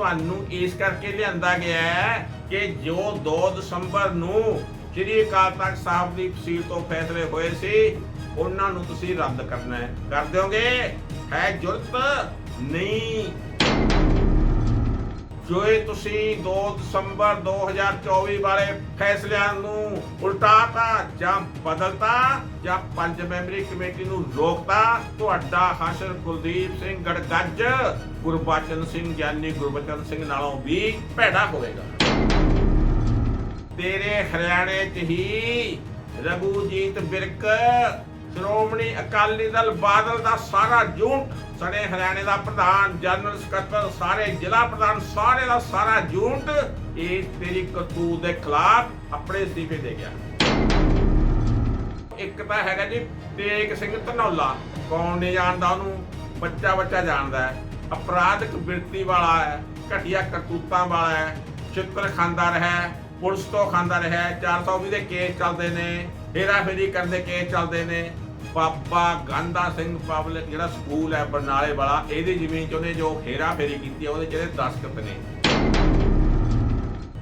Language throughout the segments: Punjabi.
ਤੁਹਾਨੂੰ ਇਸ ਕਰਕੇ ਲਿਆਂਦਾ ਗਿਆ ਹੈ ਕਿ ਜੋ 2 ਦਸੰਬਰ ਨੂੰ ਸ੍ਰੀ ਅਕਾਲ ਤਖਤ ਸਾਹਿਬ ਦੀ ਤਫਸੀਲ ਤੋਂ ਫੈਸਲੇ ਹੋਏ ਸੀ, ਉਹਨਾਂ ਨੂੰ ਤੁਸੀਂ ਰੱਦ ਕਰਨਾ ਹੈ। ਕਰ ਦਿਓਗੇ? ਹੈ ਜੁਰਤ ਨਹੀਂ। ਜੋ ਇਹ ਤੁਸੀਂ 2 ਦਸੰਬਰ 2024 ਵਾਲੇ ਫੈਸਲਿਆਂ ਨੂੰ ਉਲਟਾਤਾ ਜਾਂ ਬਦਲਤਾ ਜਾਂ ਪੰਜ ਮੈਂਬਰੀ ਕਮੇਟੀ ਨੂੰ ਰੋਕਤਾ? ਤੁਹਾਡਾ ਹਾਸ਼ਰ ਕੁਲਦੀਪ ਸਿੰਘ ਗੜਗੱਜ, ਗੁਰਬਚਨ ਸਿੰਘ ਗਿਆਨੀ ਗੁਰਬਚਨ ਸਿੰਘ ਨਾਲੋਂ ਵੀ ਭੈੜਾ ਹੋਵੇਗਾ। ਤੇਰੇ ਹਰਿਆਣੇ 'ਚ ਹੀ ਰਘੂਜੀਤ ਬਿਰਕ ਸ਼੍ਰੋਮਣੀ ਅਕਾਲੀ ਦਲ ਬਾਦਲ ਦਾ ਸਾਰਾ ਝੂਠ ਸਾਡੇ ਹਰਿਆਣੇ ਦਾ ਪ੍ਰਧਾਨ ਜਨਰਲ ਸਕੱਤਰ ਸਾਰੇ ਜ਼ਿਲ੍ਹਾ ਪ੍ਰਧਾਨ ਸਾਰੇ ਦਾ ਸਾਰਾ ਝੂਠ ਇਹ ਤੇਰੀ ਕਰਤੂਤ ਦੇ ਖਿਲਾਫ ਆਪਣੇ ਅਸਤੀਫੇ ਦੇ ਗਿਆ। ਇੱਕ ਤਾਂ ਹੈਗਾ ਜੀ ਤੇਗ ਸਿੰਘ ਧਨੌਲਾ ਕੌਣ ਨਹੀਂ ਜਾਣਦਾ ਉਹਨੂੰ ਬੱਚਾ ਬੱਚਾ ਜਾਣਦਾ ਹੈ ਅਪਰਾਧਿਕ ਬਿਰਤੀ ਵਾਲਾ ਹੈ ਘਟੀਆ ਕਰਤੂਤਾਂ ਵਾਲਾ ਹੈ ਚਿੱਤਰ ਖਾਂਦਾ ਰਿਹਾ ਪੁਲਿਸ ਤੋਂ ਖਾਂਦਾ ਰਿਹਾ ਹੈ, 420 ਦੇ ਕੇਸ ਚੱਲਦੇ ਨੇ ਹੇਰਾ ਫੇਰੀ ਕਰਨ ਦੇ ਕੇਸ ਚੱਲਦੇ ਨੇ ਬਾਬਾ ਗਾਂਧਾ ਸਿੰਘ ਪਬਲਿਕ ਜਿਹੜਾ ਸਕੂਲ ਹੈ ਬਰਨਾਲੇ ਵਾਲਾ, ਇਹਦੀ ਜ਼ਮੀਨ 'ਚ ਉਹਨੇ ਜੋ ਹੇਰਾ ਫੇਰੀ ਕੀਤੀ ਹੈ ਉਹਦੇ ਜਿਹੜੇ ਇਹਦੇ ਦਸਤਖਤ ਨੇ।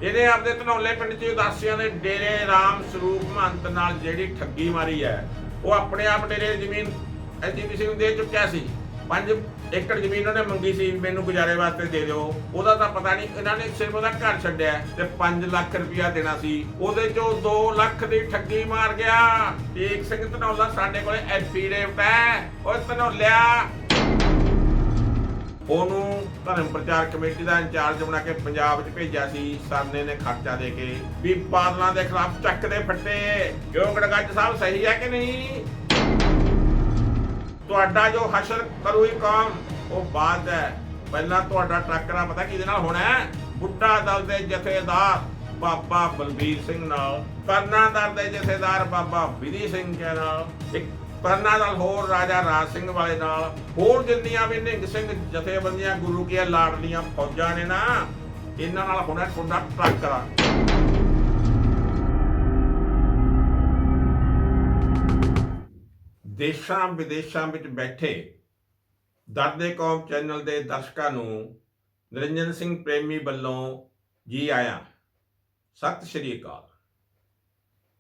ਇਹਨੇ ਆਪਦੇ ਧਨੌਲੇ ਪਿੰਡ 'ਚ ਉਦਾਸੀਆਂ ਦੇ ਡੇਰੇ ਰਾਮ ਸਰੂਪ ਮਹੰਤ ਨਾਲ ਜਿਹੜੀ ਠੱਗੀ ਮਾਰੀ ਹੈ, ਉਹ ਆਪਣੇ ਆਪ ਡੇਰੇ ਦੀ ਜ਼ਮੀਨ ਐਜੀਪੀਸੀ ਨੂੰ ਦੇ ਚੁੱਕਿਆ ਸੀ। ਪੰਜ ਏਕੜ ਜ਼ਮੀਨ ਉਹਨੇ ਮੰਗੀ ਸੀ, ਮੈਨੂੰ ਗੁਜ਼ਾਰੇ ਵਾਸਤੇ ਦੇ ਦਿਓ। ਉਹਦਾ ਤਾਂ ਪਤਾ ਨਹੀਂ, ਇਹਨਾਂ ਨੇ ਸਿਰਫ ਉਹਦਾ ਘਰ ਛੱਡਿਆ ਤੇ 5 ਲੱਖ ਰੁਪਇਆ ਦੇਣਾ ਸੀ। ਉਹਦੇ ਚੋਂ 2 ਲੱਖ ਦੀ ਠੱਗੀ ਮਾਰ ਗਿਆ। ਟੇਕ ਸਿੰਘ ਧਨੌਲਾ ਸਾਡੇ ਕੋਲੇ ਐਫੀਡੇਵਿਟ ਹੈ। ਓਏ ਧਨੌਲਿਆ! ਉਹਨੂੰ ਧਰਮ ਪ੍ਰਚਾਰ ਕਮੇਟੀ ਦਾ ਇੰਚਾਰਜ ਬਣਾ ਕੇ ਪੰਜਾਬ 'ਚ ਭੇਜਿਆ ਸੀ। ਸਰਨੇ ਨੇ ਖਰਚਾ ਦੇ ਕੇ ਵੀ ਬਾਦਲਾਂ ਦੇ ਖਿਲਾਫ ਚੱਕਦੇ ਫੱਟੇ। ਕਿਉਂ ਗੜਗੱਜ ਸਾਹਿਬ ਸਹੀ ਹੈ ਕਿ ਨਹੀਂ? ਤੁਹਾਡਾ ਜੋ ਹਸ਼ਰ ਕਰੂਈ ਕੌਮ, ਉਹ ਬਾਅਦ ਹੈ। ਪਹਿਲਾਂ ਤੁਹਾਡਾ ਟੱਕਰਾ ਪਤਾ ਕਿਹਦੇ ਨਾਲ ਹੋਣਾ ਹੈ। ਬੁੱਢਾ ਦਲ ਦੇ ਜਥੇਦਾਰ ਬਾਬਾ ਬਲਬੀਰ ਸਿੰਘ ਨਾਲ, ਕਰਨਾ ਦਲ ਦੇ ਜਥੇਦਾਰ ਬਾਬਾ ਵਿਧੀ ਸਿੰਘ ਕੇ ਨਾਲ, ਇੱਕ ਕਰਨਾ ਦਲ ਹੋਰ ਰਾਜਾ ਰਾਜ ਸਿੰਘ ਵਾਲੇ ਨਾਲ, ਹੋਰ ਜਿੰਨੀਆਂ ਵੀ ਨਿੰਗ ਸਿੰਘ ਜਥੇਬੰਦੀਆਂ ਗੁਰੂ ਕੀਆਂ ਲਾਡਲੀਆਂ ਫੌਜਾਂ ਨੇ ਨਾ, ਇਹਨਾਂ ਨਾਲ ਹੋਣਾ ਤੁਹਾਡਾ ਟੱਕਰਾ ਦੇਸ਼ਾਂ ਵਿਦੇਸ਼ਾਂ ਵਿੱਚ ਬੈਠੇ ਦਰਦੇ ਕੌਮ ਚੈਨਲ ਦੇ ਦਰਸ਼ਕਾਂ ਨੂੰ ਨਿਰੰਜਨ ਸਿੰਘ ਪ੍ਰੇਮੀ ਵੱਲੋਂ ਜੀ ਆਇਆਂ, ਸਤਿ ਸ਼੍ਰੀ ਅਕਾਲ।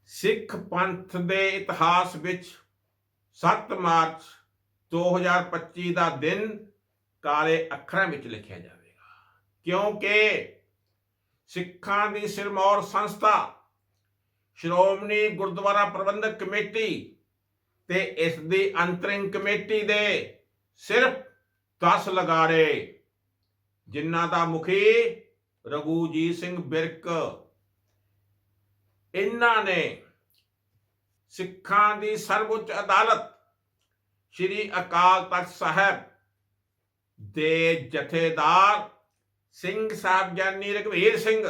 ਸਿੱਖ ਪੰਥ ਦੇ ਇਤਿਹਾਸ ਵਿੱਚ 7 ਮਾਰਚ 2025 ਦਾ ਦਿਨ ਕਾਲੇ ਅੱਖਰਾਂ ਵਿੱਚ ਲਿਖਿਆ ਜਾਵੇਗਾ। ਕਿਉਂਕਿ ਸਿੱਖਾਂ ਦੀ ਸਿਰਮੌਰ ਸੰਸਥਾ, ਸ਼੍ਰੋਮਣੀ ਗੁਰਦੁਆਰਾ ਪ੍ਰਬੰਧਕ ਕਮੇਟੀ ਤੇ ਇਸ ਦੀ ਅੰਤਰਿੰਗ ਕਮੇਟੀ ਦੇ ਸਿਰਫ 10 ਲਗਾਰੇ, ਜਿਨ੍ਹਾਂ ਦਾ ਮੁਖੀ ਰਘੂਜੀਤ ਸਿੰਘ ਬਿਰਕ। ਇਹਨਾਂ ਨੇ ਸਿੱਖਾਂ ਦੀ ਸਰਵਉੱਚ ਅਦਾਲਤ ਸ੍ਰੀ ਅਕਾਲ ਤਖਤ ਸਾਹਿਬ ਦੇ ਜਥੇਦਾਰ ਸਿੰਘ ਸਾਹਿਬ ਗਿਆਨੀ ਰਘਵੀਰ ਸਿੰਘ,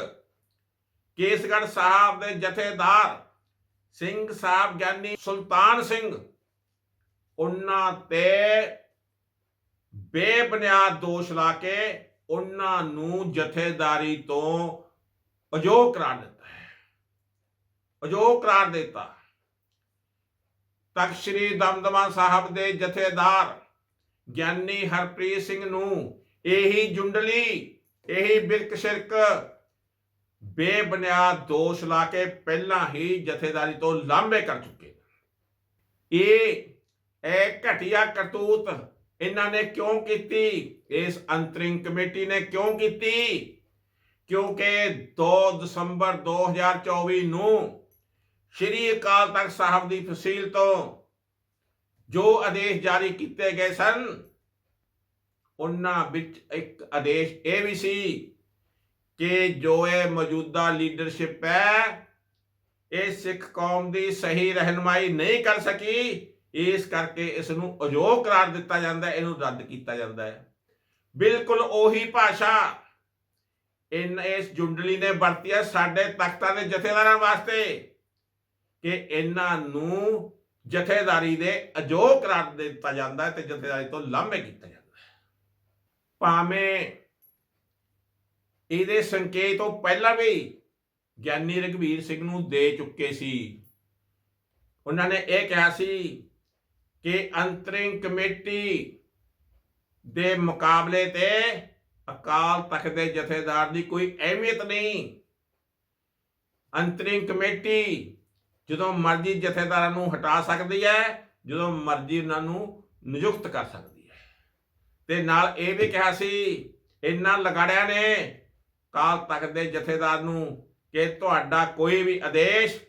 ਕੇਸਗੜ੍ਹ ਸਾਹਿਬ ਦੇ ਜਥੇਦਾਰ ਸਿੰਘ ਸਾਹਿਬ ਗਿਆਨੀ ਸੁਲਤਾਨ ਸਿੰਘ, ਉਹਨਾਂ ਤੇ ਬੇਬੁਨਿਆਦ ਦੋਸ਼ ਲਾ ਕੇ ਉਹਨਾਂ ਨੂੰ ਜਥੇਦਾਰੀ ਤੋਂ ਅਜੋਗ ਕਰਾਰ ਦਿੱਤਾ ਹੈ। ਅਜੋਗ ਕਰਾਰ ਦਿੱਤਾ। ਤਖਤ ਸ੍ਰੀ ਦਮਦਮਾ ਸਾਹਿਬ ਦੇ ਜਥੇਦਾਰ ਗਿਆਨੀ ਹਰਪ੍ਰੀਤ ਸਿੰਘ ਨੂੰ ਇਹੀ ਜੁੰਡਲੀ, ਇਹੀ ਬਿਰਕ ਸ਼ਿਰਕ ਬੇਬੁਨਿਆਦ ਦੋਸ਼ ਲਾ ਕੇ ਪਹਿਲਾਂ ਹੀ ਜਥੇਦਾਰੀ ਤੋਂ ਲਾਂਭੇ ਕਰ ਚੁੱਕੇ। ਇਹ ਇਹ ਘਟੀਆ ਕਰਤੂਤ ਇਹਨਾਂ ਨੇ ਕਿਉਂ ਕੀਤੀ? ਇਸ ਅੰਤਰਿੰਗ ਕਮੇਟੀ ਨੇ ਕਿਉਂ ਕੀਤੀ? ਕਿਉਂਕਿ 2 ਦਸੰਬਰ 2024 ਨੂੰ ਸ਼੍ਰੀ ਅਕਾਲ ਤਖਤ ਸਾਹਿਬ ਦੀ ਫਸੀਲ ਤੋਂ ਜੋ ਆਦੇਸ਼ ਜਾਰੀ ਕੀਤੇ ਗਏ ਸਨ, ਉਹਨਾਂ ਵਿੱਚ ਇੱਕ ਆਦੇਸ਼ ਇਹ ਵੀ ਸੀ ਕਿ ਜੋ ਇਹ ਮੌਜੂਦਾ ਲੀਡਰਸ਼ਿਪ ਹੈ, ਇਹ ਸਿੱਖ ਕੌਮ ਦੀ ਸਹੀ ਰਹਿਨਮਾਈ ਨਹੀਂ ਕਰ ਸਕੀ, ਇਸ ਕਰਕੇ ਇਸ ਨੂੰ ਅਯੋਗ ਕਰਾਰ ਦਿੱਤਾ ਜਾਂਦਾ ਹੈ, ਇਹਨੂੰ ਰੱਦ ਕੀਤਾ ਜਾਂਦਾ ਹੈ। ਬਿਲਕੁਲ ਉਹੀ ਭਾਸ਼ਾ ਇਨ ਇਸ ਜੁੰਡਲੀ ਨੇ ਵਰਤੀ ਹੈ ਸਾਡੇ ਤਖਤਾਂ ਦੇ ਜਥੇਦਾਰਾਂ ਵਾਸਤੇ ਕਿ ਇਹਨਾਂ ਨੂੰ ਜਥੇਦਾਰੀ ਦੇ ਅਯੋਗ ਕਰਾਰ ਦਿੱਤਾ ਜਾਂਦਾ ਹੈ ਤੇ ਜਥੇਦਾਰੀ ਤੋਂ ਲਾਂਭੇ ਕੀਤਾ ਜਾਂਦਾ ਹੈ। ਭਾਵੇਂ ਇਹਦੇ ਸੰਕੇਤ ਤੋਂ ਪਹਿਲਾਂ ਵੀ ਗਿਆਨੀ ਰਘਵੀਰ ਸਿੰਘ ਨੂੰ ਦੇ ਚੁੱਕੇ ਸੀ। ਉਹਨਾਂ ਨੇ ਇਹ ਕਿਹਾ ਸੀ ਕਿ ਅੰਤਰਿੰਗ ਕਮੇਟੀ ਦੇ ਮੁਕਾਬਲੇ ਤੇ ਅਕਾਲ ਤਖਤ ਦੇ ਜਥੇਦਾਰ ਦੀ ਕੋਈ ਅਹਿਮੀਅਤ ਨਹੀਂ। ਅੰਤਰਿੰਗ ਕਮੇਟੀ ਜਦੋਂ ਮਰਜ਼ੀ ਜਥੇਦਾਰਾਂ ਨੂੰ ਹਟਾ ਸਕਦੀ ਹੈ, ਜਦੋਂ ਮਰਜ਼ੀ ਉਹਨਾਂ ਨੂੰ ਨਿਯੁਕਤ ਕਰ ਸਕਦੀ ਹੈ। ਤੇ ਨਾਲ ਇਹ ਵੀ ਕਿਹਾ ਸੀ, ਇਹਨਾਂ ਲਗਾੜਿਆਂ ਨੇ ਕਾਲ ਤਖਤ ਦੇ ਜਥੇਦਾਰ ਨੂੰ ਕਿ ਤੁਹਾਡਾ ਕੋਈ ਵੀ ਆਦੇਸ਼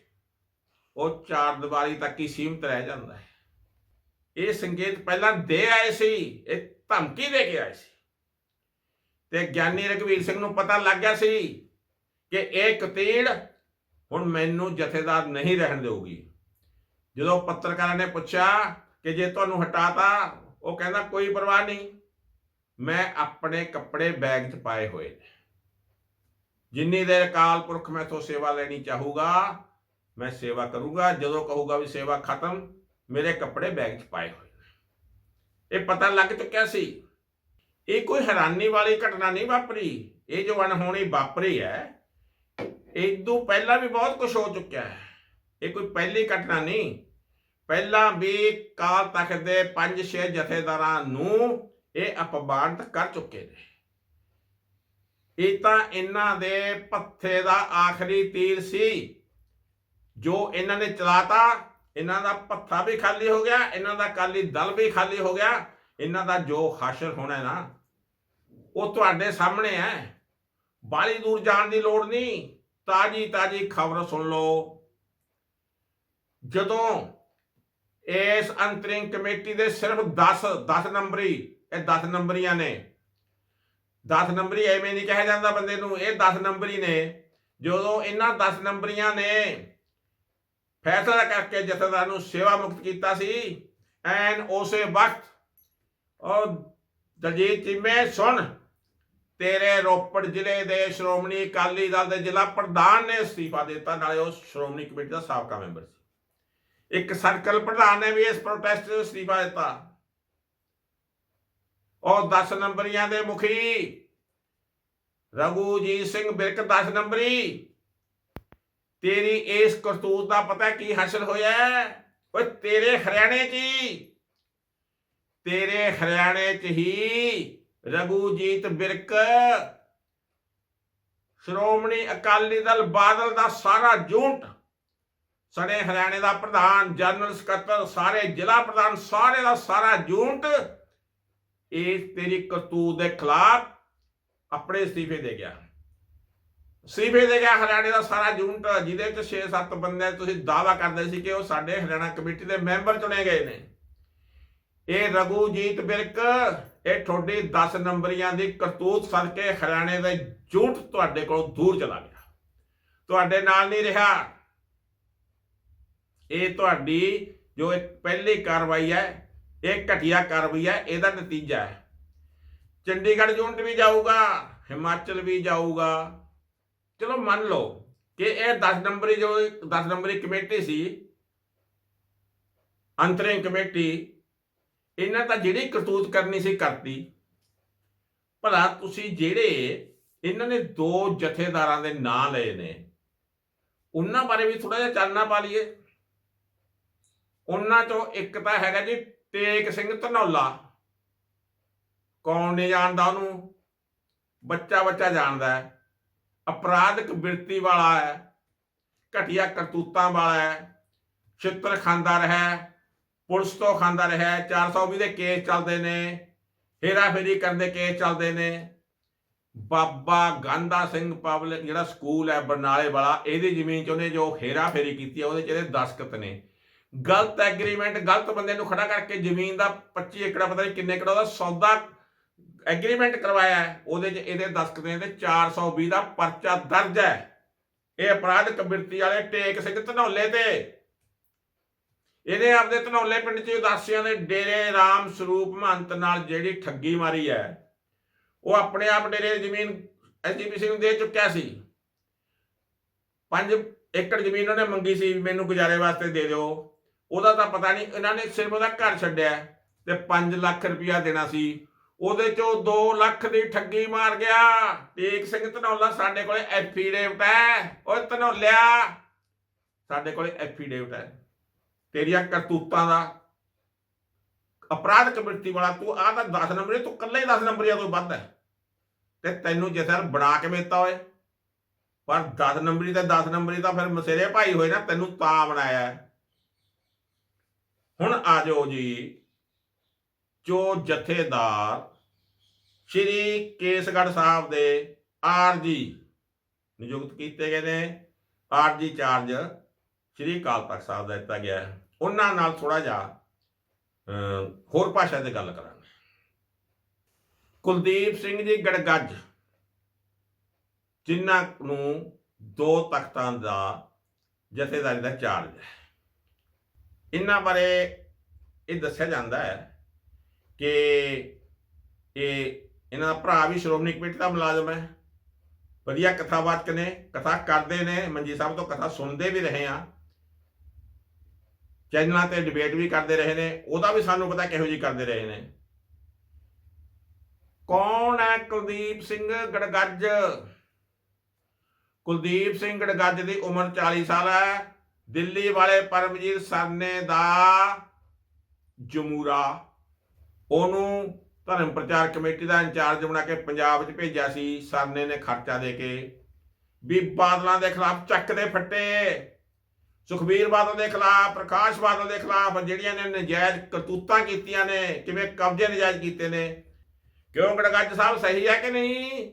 ਉਹ ਚਾਰ ਦੀਵਾਰੀ ਤੱਕ ਹੀ ਸੀਮਤ ਰਹਿ ਜਾਂਦਾ ਹੈ। ਇਹ ਸੰਕੇਤ ਪਹਿਲਾਂ ਦੇ ਆਏ ਸੀ, ਇਹ ਧਮਕੀ ਦੇ ਕੇ ਆਏ ਸੀ। ਤੇ ਗਿਆਨੀ ਰਘਵੀਰ ਸਿੰਘ ਨੂੰ ਪਤਾ ਲੱਗ ਗਿਆ ਸੀ ਕਿ ਇਹ ਕਤੀੜ ਹੁਣ ਮੈਨੂੰ ਜਥੇਦਾਰ ਨਹੀਂ ਰਹਿਣ ਦੇਊਗੀ। ਜਦੋਂ ਪੱਤਰਕਾਰਾਂ ਨੇ ਪੁੱਛਿਆ ਕਿ ਜੇ ਤੁਹਾਨੂੰ ਹਟਾਤਾ, ਉਹ ਕਹਿੰਦਾ, ਕੋਈ ਪਰਵਾਹ ਨਹੀਂ। ਮੈਂ ਆਪਣੇ ਕੱਪੜੇ ਬੈਗ 'ਚ ਪਾਏ ਹੋਏ ਨੇ। ਜਿੰਨੀ ਦੇਰ ਅਕਾਲ ਪੁਰਖ ਮੈਥੋਂ ਸੇਵਾ ਲੈਣੀ ਚਾਹੂਗਾ, ਮੈਂ ਸੇਵਾ ਕਰੂੰਗਾ। ਜਦੋਂ ਕਹੂਗਾ ਵੀ ਸੇਵਾ ਖਤਮ, ਮੇਰੇ ਕੱਪੜੇ ਬੈਗ 'ਚ ਪਾਏ ਹੋਏ ਨੇ। ਇਹ ਪਤਾ ਲੱਗ ਚੁੱਕਿਆ ਸੀ। ਇਹ ਕੋਈ ਹੈਰਾਨੀ ਵਾਲੀ ਘਟਨਾ ਨਹੀਂ ਵਾਪਰੀ। ਇਹ ਜੋ ਅਣਹੋਣੀ ਵਾਪਰੀ ਹੈ ਇਦੋਂ ਪਹਿਲਾਂ ਵੀ ਬਹੁਤ ਕੁਝ ਹੋ ਚੁੱਕਿਆ ਹੈ। ਇਹ ਕੋਈ ਪਹਿਲੀ ਘਟਨਾ ਨਹੀਂ। ਪਹਿਲਾਂ ਵੀ ਕਾਲ ਤਖਤ ਦੇ 5-6 ਜਥੇਦਾਰਾਂ ਨੂੰ ਇਹ ਅਪਮਾਨਿਤ ਕਰ ਚੁੱਕੇ ਨੇ। ਇਹ ਤਾਂ ਇਹਨਾਂ ਦੇ ਪੱਥੇ ਦਾ ਆਖਰੀ ਤੀਰ ਸੀ। ਜੋ ਇਹਨਾਂ ਨੇ ਚਲਾਤਾ, ਇਹਨਾਂ ਦਾ ਪੱਥਾ ਵੀ ਖਾਲੀ ਹੋ ਗਿਆ, ਇਹਨਾਂ ਦਾ ਕਾਲੀ ਦਲ ਵੀ ਖਾਲੀ ਹੋ ਗਿਆ, ਇਹਨਾਂ ਦਾ ਜੋ ਹਾਸ਼ਰ ਹੋਣਾ ਨਾ, ਉਹ ਤੁਹਾਡੇ ਸਾਹਮਣੇ ਹੈ। ਬਾਲੀ ਦੂਰ ਜਾਣ ਦੀ ਲੋੜ ਨਹੀਂ। ਤਾਜੀ ਤਾਜੀ ਖਬਰ ਸੁਣ ਲਓ। ਜਦੋਂ ਇਸ ਅੰਤਰਿੰਗ ਕਮੇਟੀ ਦੇ ਸਿਰਫ 10 10 ਨੰਬਰੀ, ਇਹ 10 ਨੰਬਰੀਆਂ ਨੇ 10 ਨੰਬਰੀ ਐਵੇਂ ਨਹੀਂ ਕਿਹਾ ਜਾਂਦਾ ਬੰਦੇ ਨੂੰ, ਇਹ 10 ਨੰਬਰੀ ਨੇ। ਜਦੋਂ ਇਹਨਾਂ 10 ਨੰਬਰੀਆਂ ਨੇ ਫੈਸਲਾ ਕਰਕੇ ਜਥੇਦਾਰ ਨੂੰ ਸੇਵਾ ਮੁਕਤ ਕੀਤਾ ਸੀ, ਐਨ ਉਸੇ ਵਕਤ ਉਹ ਦਲਜੀਤ ਚੀਮੇ ਸੁਣ, ਤੇਰੇ ਰੋਪੜ ਜ਼ਿਲ੍ਹੇ ਦੇ ਸ਼੍ਰੋਮਣੀ ਅਕਾਲੀ ਦਲ ਦੇ ਜ਼ਿਲ੍ਹਾ ਪ੍ਰਧਾਨ ਨੇ ਅਸਤੀਫਾ ਦਿੱਤਾ, ਨਾਲੇ ਉਹ ਸ਼੍ਰੋਮਣੀ ਕਮੇਟੀ ਦਾ ਸਾਬਕਾ ਮੈਂਬਰ ਸੀ। ਇੱਕ ਸਰਕਲ ਪ੍ਰਧਾਨ ਨੇ ਵੀ ਇਸ ਪ੍ਰੋਟੈਸਟ ਚ ਅਸਤੀਫਾ ਦਿੱਤਾ। ਉਹ 10 ਨੰਬਰੀਆਂ ਦੇ ਮੁਖੀ। ਰਘੂਜੀਤ ਸਿੰਘ ਬਿਰਕ 10 ਨੰਬਰੀ। ਤੇਰੀ ਇਸ ਕਰਤੂਤ ਦਾ ਪਤਾ ਕੀ ਹਾਸਲ ਹੋਇਆ ਓਏ, ਤੇਰੇ ਹਰਿਆਣੇ 'ਚ ਹੀ। ਤੇਰੇ ਹਰਿਆਣੇ 'ਚ ਹੀ ਰਘੂਜੀਤ ਬਿਰਕ। ਸ਼੍ਰੋਮਣੀ ਅਕਾਲੀ ਦਲ ਬਾਦਲ ਦਾ ਸਾਰਾ ਜੂਟ ਸੜੇ ਹਰਿਆਣੇ ਦਾ ਪ੍ਰਧਾਨ, ਜਨਰਲ ਸਕੱਤਰ, ਸਾਰੇ ਜ਼ਿਲ੍ਹਾ ਪ੍ਰਧਾਨ, ਸਾਰੇ ਦਾ ਸਾਰਾ ਜੂਟ ਇਸ ਤੇਰੀ ਕਰਤੂਤ ਦੇ ਖਿਲਾਫ ਆਪਣੇ ਅਸਤੀਫੇ ਦੇ ਗਿਆ। ਅਸਤੀਫੇ ਦੇ ਗਿਆ ਹਰਿਆਣੇ ਦਾ ਸਾਰਾ ਜੂਟ ਜਿਹਦੇ ਵਿੱਚ 6-7 ਬੰਦੇ ਤੁਸੀਂ ਦਾਵਾ ਕਰਦੇ ਸੀ ਕਿ ਉਹ ਸਾਡੇ ਹਰਿਆਣਾ ਕਮੇਟੀ ਦੇ ਮੈਂਬਰ ਚੁਣੇ ਗਏ ਨੇ। ਇਹ ਰਘੂਜੀਤ ਬਿਰਕ, ਇਹ ਤੁਹਾਡੀ 10 ਨੰਬਰੀਆਂ ਦੀ ਕਰਤੂਤ ਸਦਕੇ ਹਰਿਆਣੇ ਦੇ ਝੂਠ ਤੁਹਾਡੇ ਕੋਲੋਂ ਦੂਰ ਚਲਾ ਗਿਆ। ਤੁਹਾਡੇ ਨਾਲ ਨਹੀਂ ਰਿਹਾ। ਇਹ ਤੁਹਾਡੀ ਜੋ ਇੱਕ ਪਹਿਲੀ ਕਾਰਵਾਈ ਹੈ ਇਹ ਘਟੀਆ ਕਾਰਵਾਈ ਹੈ ਇਹਦਾ ਨਤੀਜਾ ਹੈ। ਚੰਡੀਗੜ੍ਹ ਯੂਨਿਟ ਵੀ ਜਾਊਗਾ, ਹਿਮਾਚਲ ਵੀ ਜਾਊਗਾ। ਚਲੋ ਮੰਨ ਲਓ ਕਿ ਇਹ 10 ਨੰਬਰੀ ਜੋ 10 ਨੰਬਰੀ ਕਮੇਟੀ ਸੀ ਅੰਤਰਿੰਗ ਕਮੇਟੀ, ਇਹਨਾਂ ਤਾਂ ਜਿਹੜੀ ਕਰਤੂਤ ਕਰਨੀ ਸੀ ਕਰਤੀ। ਭਲਾ ਤੁਸੀਂ ਜਿਹੜੇ ਇਹਨਾਂ ਨੇ ਦੋ ਜਥੇਦਾਰਾਂ ਦੇ ਨਾਂ ਲਏ ਨੇ, ਉਹਨਾਂ ਬਾਰੇ ਵੀ ਥੋੜਾ ਜਿਹਾ ਚਾਨਣਾ ਪਾ ਲਈਏ। ਉਹਨਾਂ ਚੋਂ ਇੱਕ ਤਾਂ ਹੈਗਾ ਜੀ ਤੇਗ ਸਿੰਘ ਧਨੌਲਾ। ਕੌਣ ਨਹੀਂ ਜਾਣਦਾ ਉਹਨੂੰ? ਬੱਚਾ ਬੱਚਾ ਜਾਣਦਾ ਹੈ। ਅਪਰਾਧਿਕ ਬਿਰਤੀ ਵਾਲਾ ਹੈ। ਘਟੀਆ ਕਰਤੂਤਾਂ ਵਾਲਾ ਹੈ। ਛਿੱਤਰ ਖਾਂਦਾ ਰਿਹਾ ਪੁਲਿਸ ਤੋਂ ਖਾਂਦਾ ਰਿਹਾ ਹੈ, 420 ਦੇ ਕੇਸ ਚੱਲਦੇ ਨੇ। ਹੇਰਾ ਫੇਰੀ ਕਰਨ ਦੇ ਕੇਸ ਚੱਲਦੇ ਨੇ। ਬਾਬਾ ਗਾਂਧਾ ਸਿੰਘ ਪਬਲਿਕ ਜਿਹੜਾ ਸਕੂਲ ਹੈ ਬਰਨਾਲੇ ਵਾਲਾ ਇਹਦੀ ਜ਼ਮੀਨ 'ਚ ਉਹਨੇ ਜੋ ਹੇਰਾ ਫੇਰੀ ਕੀਤੀ ਹੈ ਉਹਦੇ 'ਚ ਇਹਦੇ ਦਸਖਤ ਨੇ। ਗਲਤ ਐਗਰੀਮੈਂਟ ਗਲਤ ਬੰਦੇ ਨੂੰ ਖੜਾ ਕਰਕੇ ਜ਼ਮੀਨ ਦਾ 25 ਏਕੜ, ਪਤਾ ਨਹੀਂ ਕਿੰਨੇ ਏਕੜ ਉਹਦਾ ਸੌਦਾ ਐਗਰੀਮੈਂਟ ਕਰਵਾਇਆ ਹੈ, ਉਹਦੇ 'ਚ ਇਹਦੇ ਦਸਖਤ ਨੇ ਤੇ 420 ਦਾ ਪਰਚਾ ਦਰਜ ਹੈ। ਇਹ ਅਪਰਾਧ ਕਬਿਰਤੀ ਵਾਲੇ ਟੇਕ ਸਿੰਘ ਧਨੌਲੇ ਤੇ। ਇਹਨੇ ਆਪਦੇ ਧਨੌਲੇ ਪਿੰਡ 'ਚ ਉਦਾਸੀਆਂ ਦੇ ਡੇਰੇ ਰਾਮ ਸਰੂਪ ਮਹੰਤ ਨਾਲ ਜਿਹੜੀ ਠੱਗੀ ਮਾਰੀ ਹੈ, ਉਹ ਆਪਣੇ ਆਪ ਡੇਰੇ ਦੀ ਜ਼ਮੀਨ ਐਸਜੀਪੀਸੀ ਨੂੰ ਦੇ ਚੁੱਕਿਆ ਸੀ। 5 ਏਕੜ ਜ਼ਮੀਨ ਉਹਨੇ ਮੰਗੀ ਸੀ ਮੈਨੂੰ ਗੁਜ਼ਾਰੇ ਵਾਸਤੇ ਦੇ ਦਿਓ। ਉਹਦਾ ਤਾਂ ਪਤਾ ਨਹੀਂ, ਇਹਨਾਂ ਨੇ ਸਿਰਫ ਉਹਦਾ ਘਰ ਛੱਡਿਆ ਤੇ 5 ਲੱਖ ਰੁਪਇਆ ਦੇਣਾ ਸੀ। ਉਹਦੇ ਚੋਂ 2 ਲੱਖ ਦੀ ਠੱਗੀ ਮਾਰ ਗਿਆ। ਟੇਕ ਸਿੰਘ ਧਨੌਲਾ ਸਾਡੇ ਕੋਲੇ ਐਫੀਡੇਵਿਟ ਹੈ। ਓਏ ਧਨੌਲਿਆ, ਸਾਡੇ ਕੋਲੇ ਐਫੀਡੇਵਿਟ ਹੈ। ਤੇਰੀਆਂ ਕਰਤੂਤਾਂ ਦਾ ਅਪਰਾਧ ਕਮੇਟੀ ਵਾਲਾ, ਤੂੰ ਆ ਤਾਂ 10 ਨੰਬਰ, ਤੂੰ ਇਕੱਲਾ ਹੀ 10 ਨੰਬਰ ਜਾਂ ਕੋਈ ਵੱਧ ਹੈ। ਤੇ ਤੈਨੂੰ ਜਥੇਦਾਰ ਬਣਾ ਕੇ ਮੇਤਾ ਓਏ। ਪਰ 10 ਨੰਬਰੀ ਤੇ 10 ਨੰਬਰੀ ਤਾਂ ਫਿਰ ਮਸੇਰੇ ਭਾਈ ਹੋਏ ਨਾ, ਤੈਨੂੰ ਤਾਂ ਬਣਾਇਆ ਹੁਣ ਆ ਜਾਓ ਜੀ, ਜੋ ਜਥੇਦਾਰ ਸ਼੍ਰੀ ਕੇਸਗੜ੍ਹ ਸਾਹਿਬ ਦੇ ਆਰਜੀ ਨਿਯੁਕਤ ਕੀਤੇ ਗਏ ਨੇ, ਆਰਜੀ ਚਾਰਜ ਸ਼੍ਰੀ ਅਕਾਲ ਤਖਤ ਸਾਹਿਬ ਦਾ ਦਿੱਤਾ ਗਿਆ ਹੈ। ਉਹਨਾਂ ਨਾਲ ਥੋੜਾ ਜਿਹਾ ਹੋਰ ਭਾਸ਼ਾ ਤੇ ਗੱਲ ਕਰਾਂਗੇ। ਕੁਲਦੀਪ ਸਿੰਘ ਜੀ ਗੜਗੱਜ, ਜਿਨ੍ਹਾਂ ਨੂੰ ਦੋ ਤਖਤਾਂ ਦਾ ਜਥੇਦਾਰੀ ਦਾ ਚਾਰਜ ਹੈ। ਇਹਨਾਂ ਬਾਰੇ ਇਹ ਦੱਸਿਆ ਜਾਂਦਾ ਹੈ ਕਿ ਇਹ ਇਹਨਾਂ ਦਾ ਭਰਾ ਵੀ ਸ਼੍ਰੋਮਣੀ ਕਮੇਟੀ ਦਾ ਮੁਲਾਜ਼ਮ ਹੈ। ਵਧੀਆ ਕਥਾਵਾਚਕ ਨੇ, ਕਥਾ ਕਰਦੇ ਨੇ, ਮੰਜੀ ਸਾਹਿਬ ਤੋਂ ਕਥਾ ਸੁਣਦੇ ਵੀ ਰਹੇ ਆ। ਚੈਨਲਾਂ ਤੇ ਡਿਬੇਟ ਵੀ ਕਰਦੇ ਰਹੇ ਨੇ, ਉਹਦਾ ਵੀ ਸਾਨੂੰ ਪਤਾ ਕਿਹੋ ਜੀ ਕਰਦੇ ਰਹੇ ਨੇ। ਕੌਣ ਹੈ ਕੁਲਦੀਪ ਸਿੰਘ ਗੜਗੱਜ ਕੁਲਦੀਪ ਸਿੰਘ ਗੜਗੱਜ ਦੀ ਉਮਰ 40 ਸਾਲ ਹੈ। ਦਿੱਲੀ ਵਾਲੇ ਪਰਮਜੀਤ ਸਰਨੇ ਦਾ ਜਮੂਰਾ। ਉਹਨੂੰ ਧਰਮ ਪ੍ਰਚਾਰ ਕਮੇਟੀ ਦਾ ਇੰਚਾਰਜ ਬਣਾ ਕੇ ਪੰਜਾਬ 'ਚ ਭੇਜਿਆ ਸੀ। ਸਰਨੇ ਨੇ ਖਰਚਾ ਦੇ ਕੇ ਵੀ ਬਾਦਲਾਂ ਦੇ ਖਿਲਾਫ ਚੱਕ ਦੇ ਫੱਟੇ। ਸੁਖਬੀਰ ਬਾਦਲ ਦੇ ਖਿਲਾਫ, ਪ੍ਰਕਾਸ਼ ਬਾਦਲ ਦੇ ਖਿਲਾਫ ਜਿਹੜੀਆਂ ਨੇ ਨਜਾਇਜ਼ ਕਰਤੂਤਾਂ ਕੀਤੀਆਂ ਨੇ, ਕਿਵੇਂ ਕਬਜ਼ੇ ਨਜਾਇਜ਼ ਕੀਤੇ ਨੇ। ਕਿਉਂ ਗੜਗੱਜ ਸਾਹਿਬ, ਸਹੀ ਹੈ ਕਿ ਨਹੀਂ?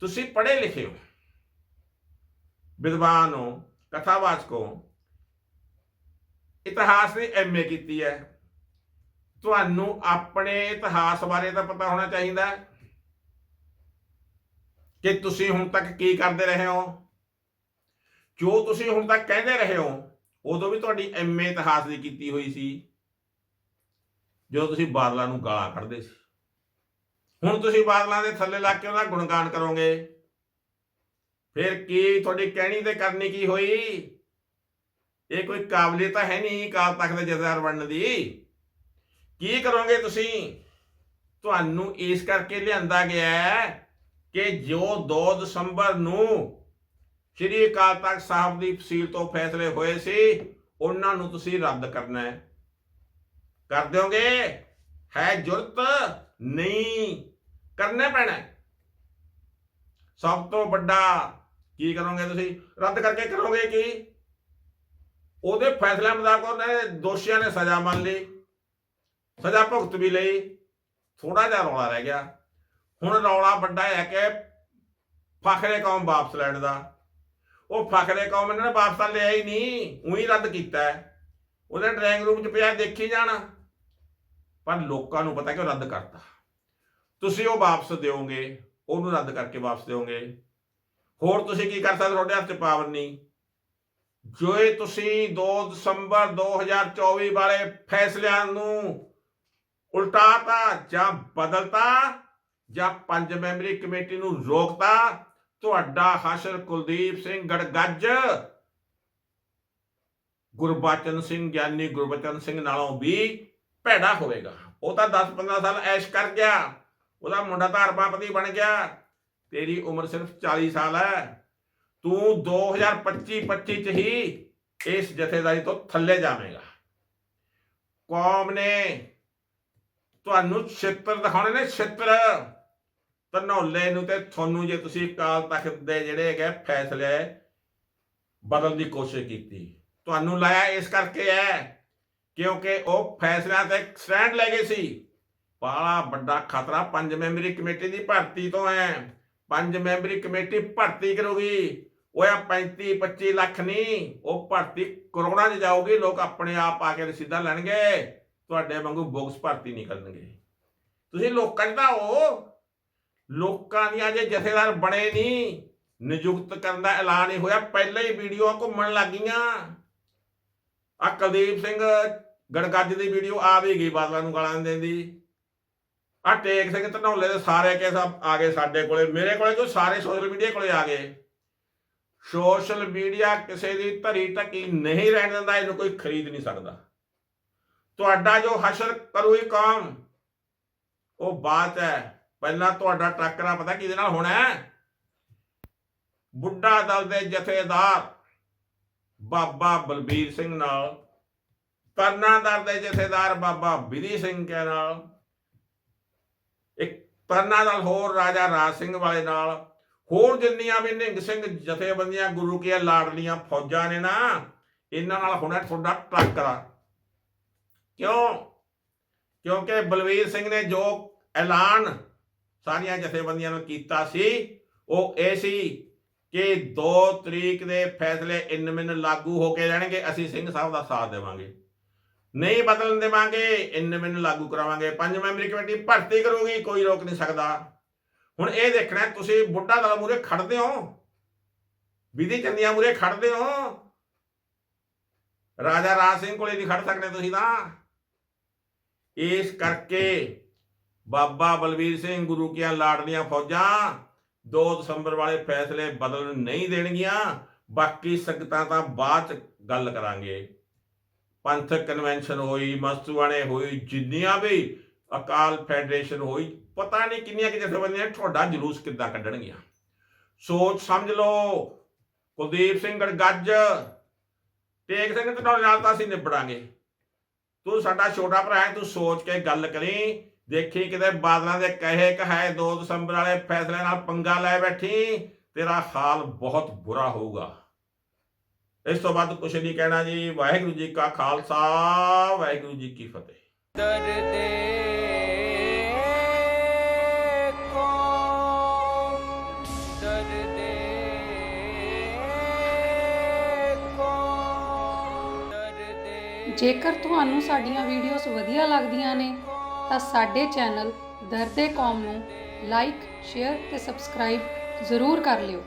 ਤੁਸੀਂ ਪੜ੍ਹੇ ਲਿਖੇ ਹੋ। ਵਿਦਵਾਨ ਹੋ। ਕਥਾਵਾਚਕ। ਹੋ ਇਤਿਹਾਸ ਦੀ ਐਮਏ ਕੀਤੀ ਹੈ। ਤੁਹਾਨੂੰ ਆਪਣੇ ਇਤਿਹਾਸ ਬਾਰੇ ਤਾਂ ਪਤਾ ਹੋਣਾ ਚਾਹੀਦਾ ਹੈ ਕਿ ਤੁਸੀਂ ਹੁਣ ਤੱਕ ਕੀ ਕਰਦੇ ਰਹੇ ਹੋ। ਜੋ ਤੁਸੀਂ ਹੁਣ ਤੱਕ ਕਹਿੰਦੇ ਰਹੇ ਹੋ, ਉਦੋਂ ਵੀ ਤੁਹਾਡੀ ਐਮਏ ਇਤਿਹਾਸ ਦੀ ਕੀਤੀ ਹੋਈ ਸੀ। ਜਦੋਂ ਤੁਸੀਂ ਬਾਦਲਾਂ ਨੂੰ ਗਾਲਾਂ ਕੱਢਦੇ ਸੀ। ਹੁਣ ਤੁਸੀਂ ਬਾਦਲਾਂ ਦੇ ਥੱਲੇ ਲੱਗ ਕੇ ਉਹਦਾ ਗੁਣਗਾਨ ਕਰੋਗੇ। ਫਿਰ ਕੀ ਤੁਹਾਡੀ ਕਹਿਣੀ ਤੇ ਕਰਨੀ ਕੀ ਹੋਈ? ਇਹ ਕੋਈ ਕਾਬਲੀਅਤ ਹੈ ਨਹੀਂ ਕਾਲ ਤੱਕ ਦੇ ਜਥੇਦਾਰ ਬਣਨ ਦੀ। ਕੀ ਕਰੋਗੇ ਤੁਸੀਂ? ਤੁਹਾਨੂੰ ਇਸ ਕਰਕੇ ਲਿਆਂਦਾ ਗਿਆ ਹੈ ਕਿ ਜੋ 2 ਦਸੰਬਰ ਨੂੰ ਸ਼੍ਰੀ ਅਕਾਲ ਤਖਤ ਸਾਹਿਬ ਦੀ ਫਸੀਲ ਤੋਂ ਫੈਸਲੇ ਹੋਏ ਸੀ, ਉਹਨਾਂ ਨੂੰ ਤੁਸੀਂ ਰੱਦ ਕਰਨਾ ਹੈ। ਕਰ ਦਿਓਗੇ? ਹੈ ਜੁਰਤ? ਨਹੀਂ। ਕਰਨਾ ਪੈਣਾ ਸਭ ਤੋਂ ਵੱਡਾ ਕੀ ਕਰੋਗੇ ਤੁਸੀਂ? ਰੱਦ ਕਰਕੇ ਕਰੋਗੇ ਕੀ? ਉਹਦੇ ਫੈਸਲੇ ਮੁਤਾਬਕ ਉਹਨਾਂ ਨੇ ਦੋਸ਼ੀਆਂ ਨੇ ਸਜ਼ਾ ਮੰਨ ਲਈ, ਸਜ਼ਾ ਭੁਗਤ ਵੀ ਲਈ ਥੋੜਾ ਜਿਹਾ ਰੌਲਾ ਰਹਿ ਗਿਆ। ਹੁਣ ਰੌਲਾ ਵੱਡਾ ਹੈ ਕਿ ਫਖਰੇ ਕੌਮ ਵਾਪਸ ਲੈਣ ਦਾ। ਉਹ ਫਖਰੇ ਕੌਮ ਇਹਨਾਂ ਨੇ ਵਾਪਸ ਤਾਂ ਲਿਆ ਹੀ ਨਹੀਂ, ਉਹੀ ਰੱਦ ਕੀਤਾ ਉਹਦੇ ਡਰਾਇੰਗ ਰੂਮ 'ਚ ਪਿਆ, ਦੇਖੀ ਜਾਣਾ। ਪਰ ਲੋਕਾਂ ਨੂੰ ਪਤਾ ਕਿ ਉਹ ਰੱਦ ਕਰਤਾ। ਤੁਸੀਂ ਉਹ ਵਾਪਸ ਦਿਓਗੇ, ਉਹਨੂੰ ਰੱਦ ਕਰਕੇ ਵਾਪਸ ਦਿਓਗੇ। ਹੋਰ ਤੁਸੀਂ ਕੀ ਕਰ ਸਕਦੇ ਤੁਹਾਡੇ ਹੱਥ 'ਚ ਪਾਵਰ ਜੋ ਤੁਸੀਂ 2 ਦਸੰਬਰ 2024 ਵਾਲੇ ਫੈਸਲਿਆਂ ਨੂੰ ਉਲਟਾਤਾ ਜਾਂ ਬਦਲਤਾ ਜਾਂ ਪੰਜ ਮੈਂਬਰੀ ਕਮੇਟੀ ਨੂੰ ਰੋਕਤਾ, ਤੁਹਾਡਾ ਹਸ਼ਰ ਕੁਲਦੀਪ ਸਿੰਘ ਗੜਗੱਜ, ਗੁਰਬਚਨ ਸਿੰਘ ਗਿਆਨੀ ਗੁਰਬਚਨ ਸਿੰਘ ਨਾਲੋਂ ਵੀ ਭੈੜਾ ਹੋਵੇਗਾ। ਉਹ ਤਾਂ 10-15 ਸਾਲ ਐਸ਼ ਕਰ ਗਿਆ। ਉਹਦਾ ਮੁੰਡਾ ਤਾਂ ਅਰਬਾਪਤੀ ਬਣ ਗਿਆ। ਤੇਰੀ ਉਮਰ ਸਿਰਫ 40 ਸਾਲ ਹੈ। ਤੂੰ 2025-25 ਚ ਹੀ ਇਸ ਜਥੇਦਾਰੀ ਤੋਂ ਥੱਲੇ ਜਾਵੇਂਗਾ। ਕੌਮ ਨੇ ਤੁਹਾਨੂੰ ਛਿੱਤਰ ਦਿਖਾਉਣੇ ਨੇ ਛਿੱਤਰ। ਧਨੌਲੇ ਨੂੰ ਤੇ ਤੁਹਾਨੂੰ ਜੇ ਤੁਸੀਂ ਕਾਲ ਤਖਤ ਦੇ ਜਿਹੜੇ ਹੈਗੇ ਫੈਸਲੇ ਬਦਲਣ ਦੀ ਕੋਸ਼ਿਸ਼ ਕੀਤੀ। ਤੁਹਾਨੂੰ ਲਾਇਆ ਇਸ ਕਰਕੇ ਹੈ ਕਿਉਂਕਿ ਉਹ ਫੈਸਲਿਆਂ ਤੇ ਸਟੈਂਡ ਲੈ ਗਏ ਸੀ। ਬੜਾ ਵੱਡਾ ਖਤਰਾ ਪੰਜ ਮੈਂਬਰੀ ਕਮੇਟੀ ਦੀ ਭਰਤੀ ਤੋਂ ਹੈ। ਪੰਜ ਮੈਂਬਰੀ ਕਮੇਟੀ ਭਰਤੀ ਕਰੂਗੀ। ਉਹ ਆ 35 25 ਲੱਖ ਨਹੀਂ, ਉਹ ਭਰਤੀ ਕਰੋੜਾਂ 'ਚ ਜਾਊਗੀ, ਲੋਕ ਆਪਣੇ ਆਪ ਆ ਕੇ ਰਸੀਦਾਂ ਲੈਣਗੇ, ਤੁਹਾਡੇ ਵਾਂਗੂ ਬੁਕਸ ਭਰਤੀ ਨਹੀਂ ਕਰਨਗੇ। ਤੁਸੀਂ ਲੋਕਾਂ 'ਚ ਹੋ ਲੋਕਾਂ ਦੀਆਂ ਜੇ ਜਥੇਦਾਰ ਬਣੇ ਨਹੀਂ, ਨਿਯੁਕਤ ਕਰਨ ਦਾ ਐਲਾਨ ਹੀ ਹੋਇਆ, ਪਹਿਲਾਂ ਹੀ ਵੀਡੀਓ ਘੁੰਮਣ ਲੱਗੀਆਂ ਆ ਕੁਲਦੀਪ ਸਿੰਘ ਗੜਗੱਜ ਦੀ ਵੀਡੀਓ ਆ ਵੀ ਗਈ ਬਾਦਲਾਂ ਨੂੰ ਗਾਲਾਂ ਦੇਣ ਦੀ। ਆ ਟੇਕ ਸਿੰਘ ਧਨੌਲੇ ਦੇ ਸਾਰੇ ਕੇਸ ਆ ਗਏ ਸਾਡੇ ਕੋਲੇ। ਮੇਰੇ ਕੋਲੇ ਜੋ ਸਾਰੇ ਸੋਸ਼ਲ ਮੀਡੀਆ ਕੋਲੇ ਆ ਗਏ। ਸੋਸ਼ਲ ਮੀਡੀਆ ਕਿਸੇ ਦੀ ਧਰੀ ਟੱਕੀ ਨਹੀਂ ਰਹਿਣ ਦਿੰਦਾ, ਇਹਨੂੰ ਕੋਈ ਖਰੀਦ ਨਹੀਂ ਸਕਦਾ। ਤੁਹਾਡਾ ਜੋ ਹਸ਼ਰ ਕਰੂਈ ਕੌਮ, ਉਹ ਬਾਤ ਹੈ। ਪਹਿਲਾਂ ਤੁਹਾਡਾ ਟੱਕਰਾ ਪਤਾ ਕਿਹਦੇ ਨਾਲ ਹੋਣਾ ਹੈ? ਬੁੱਢਾ ਦਲ ਦੇ ਜਥੇਦਾਰ ਬਾਬਾ ਬਲਬੀਰ ਸਿੰਘ ਨਾਲ ਤਰਨਾ ਦਰ ਦੇ ਜਥੇਦਾਰ ਬਾਬਾ ਵਿਧੀ ਸਿੰਘ ਕੇ ਨਾਲ ਇੱਕ ਤਰਨਾ ਹੋਰ ਰਾਜਾ ਰਾਜ ਸਿੰਘ ਵਾਲੇ ਨਾਲ। ਹੋਰ ਜਿੰਨੀਆਂ ਵੀ ਨਿੰਗ ਸਿੰਘ ਜਥੇਬੰਦੀਆਂ, ਗੁਰੂ ਕੇ ਲਾਡਲੀਆਂ ਫੌਜਾਂ ਨੇ ਨਾ, ਇਹਨਾਂ ਨਾਲ ਹੁਣੇ ਤੁਹਾਡਾ ਟੱਕਰਾ ਕਿਉਂ? ਕਿਉਂਕਿ ਬਲਵੀਰ ਸਿੰਘ ਨੇ ਜੋ ਐਲਾਨ ਸਾਰੀਆਂ ਜਥੇਬੰਦੀਆਂ ਨੂੰ ਕੀਤਾ ਸੀ, ਉਹ ਇਹ ਸੀ ਕਿ 2 ਤਰੀਕ ਦੇ ਫੈਸਲੇ ਇਨ ਮਿਨ ਲਾਗੂ ਹੋ ਕੇ ਰਹਿਣਗੇ, ਅਸੀਂ ਸਿੰਘ ਸਾਹਿਬ ਦਾ ਸਾਥ ਦੇਵਾਂਗੇ। ਨਹੀਂ ਬਦਲਣ ਦੇਵਾਂਗੇ, ਇਨ ਮੈਨੂੰ ਲਾਗੂ ਕਰਾਵਾਂਗੇ। ਪੰਜ ਮੈਂਬਰੀ ਕਮੇਟੀ ਭਰਤੀ ਕਰੂਗੀ, ਕੋਈ ਰੋਕ ਨਹੀਂ ਸਕਦਾ। ਹੁਣ ਇਹ ਦੇਖਣਾ, ਤੁਸੀਂ ਬੁੱਢਾ ਦਲ ਮੂਰੇ ਖੜਦੇ ਹੋ। ਵਿਧੀ ਚੰਦੀਆਂ ਮੂਰੇ ਖੜਦੇ ਹੋ। ਰਾਜਾ ਰਾਜ ਸਿੰਘ ਕੋਲੇ ਨਹੀਂ ਖੜ ਸਕਦੇ ਤੁਸੀਂ ਤਾਂ। ਇਸ ਕਰਕੇ ਬਾਬਾ ਬਲਵੀਰ ਸਿੰਘ ਗੁਰੂ ਕੀਆਂ ਲਾਡਲੀਆਂ ਫੌਜਾਂ 2 ਦਸੰਬਰ ਵਾਲੇ ਫੈਸਲੇ ਬਦਲਣ ਨਹੀਂ ਦੇਣਗੀਆਂ। ਬਾਕੀ ਸੰਗਤਾਂ ਤਾਂ ਬਾਅਦ ਚ ਗੱਲ ਕਰਾਂਗੇ। ਪੰਥਕ ਕਨਵੈਨਸ਼ਨ ਹੋਈ, ਮਸਤੂਆਣੇ ਹੋਈ, ਜਿੰਨੀਆਂ ਵੀ ਅਕਾਲ ਫੈਡਰੇਸ਼ਨ ਹੋਈ, ਪਤਾ ਨਹੀਂ ਕਿੰਨੀਆਂ ਕਿ ਜਥੇਬੰਦੀਆਂ ਤੁਹਾਡਾ ਜਲੂਸ ਕਿੱਦਾਂ ਕੱਢਣਗੀਆਂ। ਸੋਚ ਸਮਝ ਲਓ, ਕੁਲਦੀਪ ਸਿੰਘ ਗੜਗੱਜ, ਟੇਕ ਸਿੰਘ ਤੇ ਨਾਲ ਤਾਂ ਅਸੀਂ ਨਿਬੜਾਂਗੇ। ਤੂੰ ਸਾਡਾ ਛੋਟਾ ਭਰਾ ਹੈ, ਤੂੰ ਸੋਚ ਕੇ ਗੱਲ ਕਰੀ। ਦੇਖੀ ਕਿਤੇ ਬਾਦਲਾਂ ਦੇ ਕਹੇ ਕਹਾਏ 2 ਦਸੰਬਰ ਵਾਲੇ ਫੈਸਲੇ ਨਾਲ ਪੰਗਾ ਲੈ ਬੈਠੀ, ਤੇਰਾ ਹਾਲ ਬਹੁਤ ਬੁਰਾ ਹੋਊਗਾ। ਇਸ ਤੋਂ ਬਾਅਦ ਕੁਛ ਨਹੀਂ ਕਹਿਣਾ ਜੀ। ਵਾਹਿਗੁਰੂ ਜੀ ਕਾ ਖਾਲਸਾ, ਵਾਹਿਗੁਰੂ ਜੀ ਕੀ ਫਤਿਹ। ਦਰਦੇ ਕੋ ਦਰਦੇ ਕੋ ਦਰਦੇ ਜੇਕਰ ਤੁਹਾਨੂੰ ਸਾਡੀਆਂ ਵੀਡੀਓਜ਼ ਵਧੀਆ ਲੱਗਦੀਆਂ ਨੇ, ਤਾਂ ਸਾਡੇ ਚੈਨਲ ਦਰਦੇ ਕੌਮ ਨੂੰ ਲਾਈਕ ਸ਼ੇਅਰ ਤੇ ਸਬਸਕ੍ਰਾਈਬ ਜ਼ਰੂਰ ਕਰ ਲਿਓ।